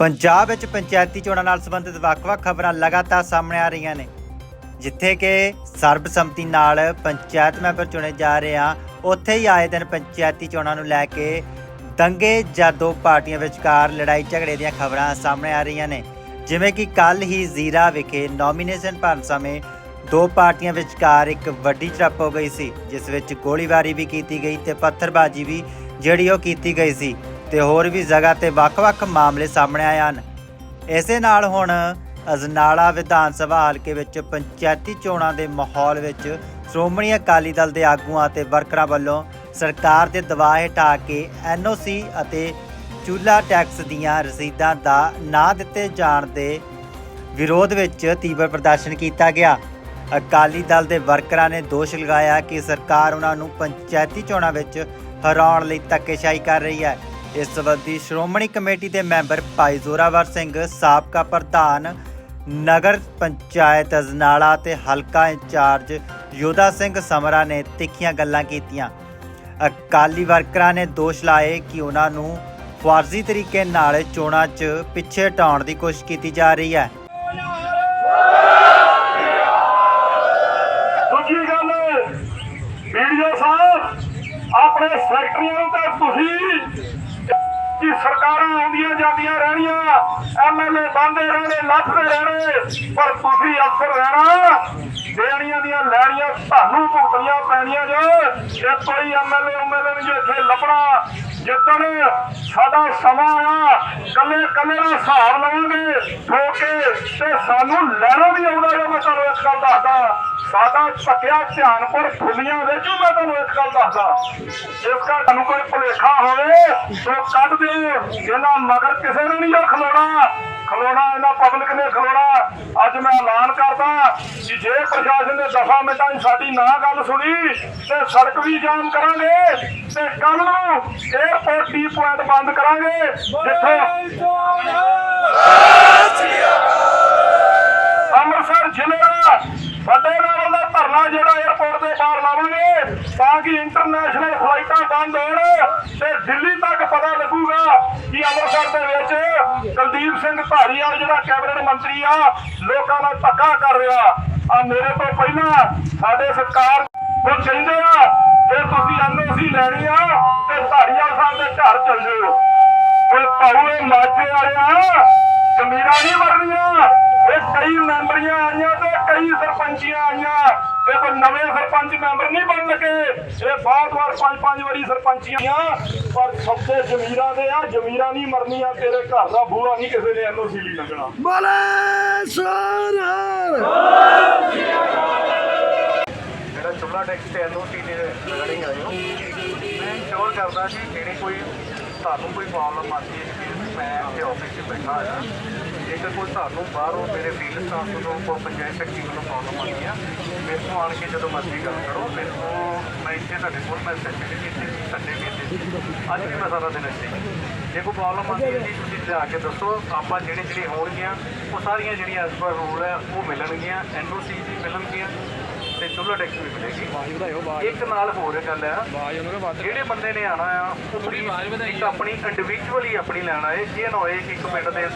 ਪੰਜਾਬ ਵਿੱਚ ਪੰਚਾਇਤੀ ਚੋਣਾਂ ਨਾਲ ਸੰਬੰਧਿਤ ਵੱਖ-ਵੱਖ ਖਬਰਾਂ ਲਗਾਤਾਰ ਸਾਹਮਣੇ ਆ ਰਹੀਆਂ ਨੇ, ਜਿੱਥੇ ਕਿ ਸਰਬਸੰਮਤੀ ਨਾਲ ਪੰਚਾਇਤ ਮੈਂਬਰ ਚੁਣੇ ਜਾ ਰਹੇ ਆ। ਉੱਥੇ ਹੀ ਆਏ ਦਿਨ ਪੰਚਾਇਤੀ ਚੋਣਾਂ ਨੂੰ ਲੈ ਕੇ ਦੰਗੇ ਜਾਂ ਦੋ ਪਾਰਟੀਆਂ ਵਿਚਕਾਰ ਲੜਾਈ ਝਗੜੇ ਦੀਆਂ ਖਬਰਾਂ ਸਾਹਮਣੇ ਆ ਰਹੀਆਂ ਨੇ, ਜਿਵੇਂ ਕਿ ਕੱਲ ਹੀ ਜ਼ੀਰਾ ਵਿਖੇ ਨੋਮੀਨੇਸ਼ਨ ਭਰਨ ਸਮੇਂ ਦੋ ਪਾਰਟੀਆਂ ਵਿਚਕਾਰ ਇੱਕ ਵੱਡੀ ਝੜਪ ਹੋ ਗਈ ਸੀ, ਜਿਸ ਵਿੱਚ ਗੋਲੀਬਾਰੀ ਵੀ ਕੀਤੀ ਗਈ ਤੇ ਪੱਥਰਬਾਜ਼ੀ ਵੀ ਜਿਹੜੀ ਉਹ ਕੀਤੀ ਗਈ ਸੀ। ਤੇ ਹੋਰ ਵੀ ਜਗ੍ਹਾ ਤੇ ਵੱਖ-ਵੱਖ ਮਾਮਲੇ ਸਾਹਮਣੇ ਆਏ ਹਨ। ਇਸੇ ਨਾਲ ਹੁਣ ਅਜਨਾਲਾ ਵਿਧਾਨ ਸਭਾ ਹਲਕੇ ਵਿੱਚ ਪੰਚਾਇਤੀ ਚੋਣਾਂ ਦੇ ਮਾਹੌਲ ਵਿੱਚ ਸ਼੍ਰੋਮਣੀ ਅਕਾਲੀ ਦਲ ਦੇ ਆਗੂਆਂ ਅਤੇ ਵਰਕਰਾਂ ਵੱਲੋਂ ਸਰਕਾਰ ਦੇ ਦਬਾਅ ਹਟਾ ਕੇ ਐਨਓਸੀ ਅਤੇ ਚੂਲਾ ਟੈਕਸ ਦੀਆਂ ਰਸੀਦਾਂ ਦਾ ਨਾ ਦਿੱਤੇ ਜਾਣ ਦੇ ਵਿਰੋਧ ਵਿੱਚ ਤੀਬਰ ਪ੍ਰਦਰਸ਼ਨ ਕੀਤਾ ਗਿਆ। ਅਕਾਲੀ ਦਲ ਦੇ ਵਰਕਰਾਂ ਨੇ ਦੋਸ਼ ਲਗਾਇਆ ਕਿ ਸਰਕਾਰ ਉਹਨਾਂ ਨੂੰ ਪੰਚਾਇਤੀ ਚੋਣਾਂ ਵਿੱਚ ਹਰਾਉਣ ਲਈ ਧੱਕੇਸ਼ਾਹੀ ਕਰ ਰਹੀ ਹੈ। ਇਸ ਸੰਬੰਧੀ ਸ਼੍ਰੋਮਣੀ ਕਮੇਟੀ ਦੇ ਮੈਂਬਰ ਭਾਈ ਜ਼ੋਰਾਵਰ ਸਿੰਘ, ਸਾਬਕਾ ਪ੍ਰਧਾਨ ਨਗਰ ਪੰਚਾਇਤ ਅਜਨਾਲਾ ਤੇ ਹਲਕਾ ਇੰਚਾਰਜ ਯੋਧਾ ਸਿੰਘ ਸਮਰਾ ਨੇ ਤਿੱਖੀਆਂ ਗੱਲਾਂ ਕੀਤੀਆਂ। ਅਕਾਲੀ ਵਰਕਰਾਂ ਨੇ ਦੋਸ਼ ਲਾਏ ਕਿ ਉਹਨਾਂ ਨੂੰ ਫਾਰਜ਼ੀ ਤਰੀਕੇ ਨਾਲ ਚੋਣਾਂ 'ਚ ਪਿੱਛੇ ਹਟਾਉਣ ਦੀ ਕੋਸ਼ਿਸ਼ ਕੀਤੀ ਜਾ ਰਹੀ ਹੈ। ਦੂਜੀ ਗੱਲ ਵੀਡੀਓ ਸਾਹਿਬ, ਆਪਣੇ ਸੈਕਟਰੀਆਂ ਨੂੰ ਤਾਂ ਤੁਸੀਂ ਕਿ ਸਰਕਾਰਾਂ ਆਉਂਦੀਆਂ ਜਾਂਦੀਆਂ ਰਹਿਣੀਆਂ ਐਮਐਲਏ ਬੰਦੇ ਰਹਿਣੇ ਲੱਥਦੇ ਰਹਿਣੇ, ਪਰ ਤੁਸੀਂ ਅਫਸਰ ਰਹਿਣਾ, ਦੇਣੀਆਂ ਦੀਆਂ ਲੈਣੀਆਂ ਤੁਹਾਨੂੰ ਭੁਗਤਣੀਆਂ ਪੈਣੀਆਂ ਜੇ। ਜੇ ਕੋਈ ਐਮਐਲਏ ਐਮਐਲਏ ਨੂੰ ਇੱਥੇ ਲੱਭਣਾ, ਜਿੱਦਣ ਸਾਡਾ ਸਮਾਂ ਆ ਕੱਲੇ ਕੱਲੇ ਦਾ ਹਿਸਾਬ ਲਵਾਂਗੇ, ਠੋਕੇ ਤੇ ਸਾਨੂੰ ਲੈਣਾ ਵੀ ਆਉਂਦਾ ਜੇ ਮੈਂ ਤੁਹਾਨੂੰ ਇਸ ਗੱਲ ਦੱਸਦਾ। ਸਾਡਾ ਪੱਕਿਆ ਧਿਆਨਪੁਰ ਫੁੱਲੀਆਂ ਵਿੱਚ, ਮੈਂ ਤੁਹਾਨੂੰ ਇੱਕ ਗੱਲ ਦੱਸਦਾ। ਇਸ ਕਰ ਤੁਹਾਨੂੰ ਕੋਈ ਭੁਲੇਖਾ ਹੋਵੇ ਤਾਂ ਕੱਢ ਦਿਓ ਇਹਨਾਂ ਮਗਰ ਕਿਸੇ ਨੇ ਨਹੀਂ ਖਲੋਣਾ। ਖਲੋਣਾ ਇਹਨਾਂ ਪਬਲਿਕ ਨੇ ਖਲੋਣਾ। ਅੱਜ ਮੈਂ ਐਲਾਨ ਕਰਦਾ ਕਿ ਜੇ ਪ੍ਰਸ਼ਾਸਨ ਨੇ ਦਫਾ ਮਿੰਟਾਂ 'ਚ ਸਾਡੀ ਨਾ ਗੱਲ ਸੁਣੀ, ਤੇ ਸੜਕ ਵੀ ਜਾਮ ਕਰਾਂਗੇ, ਤੇ ਕੱਲ ਨੂੰ 에어ਪੋਰਟ ਟੀ ਪੁਆਇੰਟ ਬੰਦ ਕਰਾਂਗੇ, ਜਿੱਥੇ ਅੰਮ੍ਰਿਤਸਰ ਜ਼ਿਲ੍ਹੇ ਦਾ ਵੱਡੇ ਦਾ ਧਰਨਾ ਜਿਹੜਾ 에어ਪੋਰਟ ਦੇ ਬਾਹਰ ਲਾਵਾਂਗੇ ਤਾਂ ਕਿ ਇੰਟਰਨੈਸ਼ਨਲ ਫਲਾਈਟਾਂ ਬੰਦ ਹੋਣ ਤੇ ਦਿੱਲੀ ਤੱਕ ਪਤਾ ਲੱਗੂਗਾ ਕਿ ਅੰਮ੍ਰਿਤਸਰ ਦੇ ਵਿੱਚ ਕੁਲਦੀਪ ਸਿੰਘ ਧਾਰੀਵਾਲ ਜਿਹੜਾ ਕੈਬਨਿਟ ਮੰਤਰੀ ਆ, ਲੋਕਾਂ ਨਾਲ ਧੱਕਾ ਕਰ ਰਿਹਾ। ਆ ਮੇਰੇ ਤੋਂ ਪਹਿਲਾਂ ਸਾਡੇ ਸਰਕਾਰ ਉਹ ਕਹਿੰਦੇ ਆ, ਜੇ ਤੁਸੀਂ ਐਨਓਸੀ ਲੈਣੀ ਆ ਤੇ ਧਾਰੀਵਾਲ ਸਾਹਿਬ ਦੇ ਘਰ ਚੱਲ ਜਾਓ। ਓਏ ਭਾਊ ਇਹ ਮਾਝੇ ਵਾਲਿਆ ਜ਼ਮੀਰਾਂ ਨਹੀਂ ਸਰਪੰਚੀਆਂ ਆਈਆਂ। ਇਹ ਕੋਈ ਨਵੇਂ ਸਰਪੰਚ ਮੈਂਬਰ ਨਹੀਂ ਬਣ ਲੱਗੇ। ਇਹ ਬਾਤ ਵਾਰ ਪੰਜ ਪੰਜ ਵਾਰੀ ਸਰਪੰਚੀਆਂ ਪਰ ਸਭੇ ਜ਼ਮੀਰਾਂ ਦੇ ਆ। ਜ਼ਮੀਰਾਂ ਨਹੀਂ ਮਰਨੀਆਂ। ਤੇਰੇ ਘਰ ਦਾ ਬੂਹਾ ਨਹੀਂ ਕਿਸੇ ਨੇ ਐਨਓਸੀ ਲਈ ਲੱਗਣਾ। ਬੋਲੇ ਸੋਨਰ ਜਿਹੜਾ ਚੁੱਲਾ ਟੈਕਸ ਤੇ ਐਨਓਟੀ ਦੇ ਰਿਗਾਰਡਿੰਗ ਆਏ ਹੋ ਮੈਂ ਇੰਸ਼ੋਰ ਕਰਦਾ ਕਿ ਜਿਹੜੇ ਕੋਈ ਤੁਹਾਨੂੰ ਕੋਈ ਪ੍ਰੋਬਲਮ ਆਉਂਦੀ ਹੈ ਕਿ ਮੈਂ ਇੱਥੇ ਆਫਿਸ 'ਚ ਬੈਠਾ ਹਾਂ ਜੇਕਰ ਕੋਈ ਤੁਹਾਨੂੰ ਬਾਹਰੋਂ ਮੇਰੇ ਫੀਲਡ ਸਟਾਫ ਤੋਂ ਕੋਈ ਪੰਚਾਇਤ ਸੈਕਟਰੀ ਵੱਲੋਂ ਪ੍ਰੋਬਲਮ ਆਉਂਦੀ ਆ ਮੇਰੇ ਤੋਂ ਆਣ ਕੇ ਜਦੋਂ ਮਰਜ਼ੀ ਗੱਲ ਕਰੋ ਮੇਰੇ ਤੋਂ ਮੈਂ ਇੱਥੇ ਤੁਹਾਡੇ ਕੋਲ ਮੈਂ ਸੈਸ਼ਨ ਵੀ ਕੀਤੀ ਸੀ ਸੰਡੇ ਵੀ ਸੀ। ਅੱਜ ਵੀ ਮੈਂ ਸਾਰਾ ਦਿਨ ਇੱਥੇ। ਜੇ ਕੋਈ ਪ੍ਰੋਬਲਮ ਆਉਂਦੀ ਹੈ ਜੀ ਤੁਸੀਂ ਲਿਆ ਕੇ ਦੱਸੋ ਆਪਾਂ ਜਿਹੜੇ ਜਿਹੜੇ ਹੋਣਗੀਆਂ ਉਹ ਸਾਰੀਆਂ ਜਿਹੜੀਆਂ ਐਸ ਪਰ ਰੂਲ ਹੈ ਉਹ ਮਿਲਣਗੀਆਂ ਐਨਓਸੀ ਵੀ ਮਿਲਣਗੀਆਂ ਤੇ ਚੁੱਲ੍ਹਾ ਟੈਕਸ ਵੀ ਮਿਲੇਗੀ। ਇੱਕ ਨਾਲ ਹੋਰ ਗੱਲ ਆ ਜਿਹੜੇ ਬੰਦੇ ਨੇ ਆਣਾ ਆ ਉਹ ਆਪਣੀ ਇੰਡੀਵਿਜੂਅਲੀ ਆਪਣੀ ਲੈਣਾ ਹੈ ਇਹ ਨਾ ਹੋਏ ਕਿ ਇੱਕ ਪਿੰਡ ਦੇ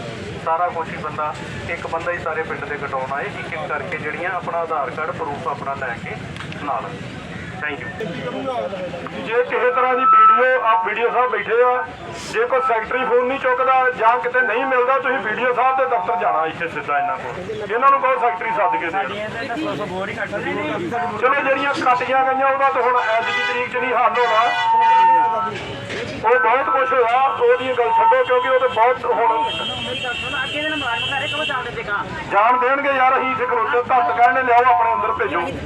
ਸਾਰਾ ਕੁਛ ਹੀ ਬੰਦਾ ਇੱਕ ਬੰਦਾ ਹੀ ਸਾਰੇ ਪਿੰਡ ਦੇ ਕਟਾਉਣਾ ਹੈ ਇੱਕ ਇੱਕ ਕਰਕੇ ਜਿਹੜੀਆਂ ਆਪਣਾ ਆਧਾਰ ਕਾਰਡ ਪ੍ਰੂਫ ਆਪਣਾ ਲੈ ਕੇ ਨਾਲ। ਥੈਂਕ ਯੂ ਜੇ ਕਿਸੇ ਤਰ੍ਹਾਂ ਦੀ ਵੀਡੀਓ ਆ ਵੀਡੀਓ ਸਾਹਿਬ ਬੈਠੇ ਆ ਜੇ ਕੋਈ ਸੈਕਟਰੀ ਫੋਨ ਨਹੀਂ ਚੁੱਕਦਾ ਜਾਂ ਕਿਤੇ ਨਹੀਂ ਮਿਲਦਾ ਤੁਸੀਂ ਵੀਡੀਓ ਸਾਹਿਬ ਦੇ ਦਫ਼ਤਰ ਜਾਣਾ ਇੱਥੇ ਸਿੱਧਾ ਇਹਨਾਂ ਕੋਲ। ਇਹਨਾਂ ਨੂੰ ਕਹੋ ਸੈਕਟਰੀ ਸੱਦ ਕੇ ਦੇਣ। ਚਲੋ ਜਿਹੜੀਆਂ ਕੱਟੀਆਂ ਗਈਆਂ ਉਹਦਾ ਤਾਂ ਹੁਣ ਅੱਜ ਦੀ ਤਰੀਕ 'ਚ ਨਹੀਂ ਹੱਲ ਹੋਣਾ। ਉਹ ਬਹੁਤ ਕੁਝ ਹੋਇਆ ਉਹਦੀ ਗੱਲ ਕਿਉਂਕਿ ਉਹ ਤੇ ਬਹੁਤ ਹੁਣ ਜਾਣ ਦੇਣਗੇ ਯਾਰ ਅਸੀਂ ਖਲੋਤੇ ਧੱਤ ਕਹਿਣੇ ਲਿਆਓ ਆਪਣੇ ਅੰਦਰ ਭੇਜੋ।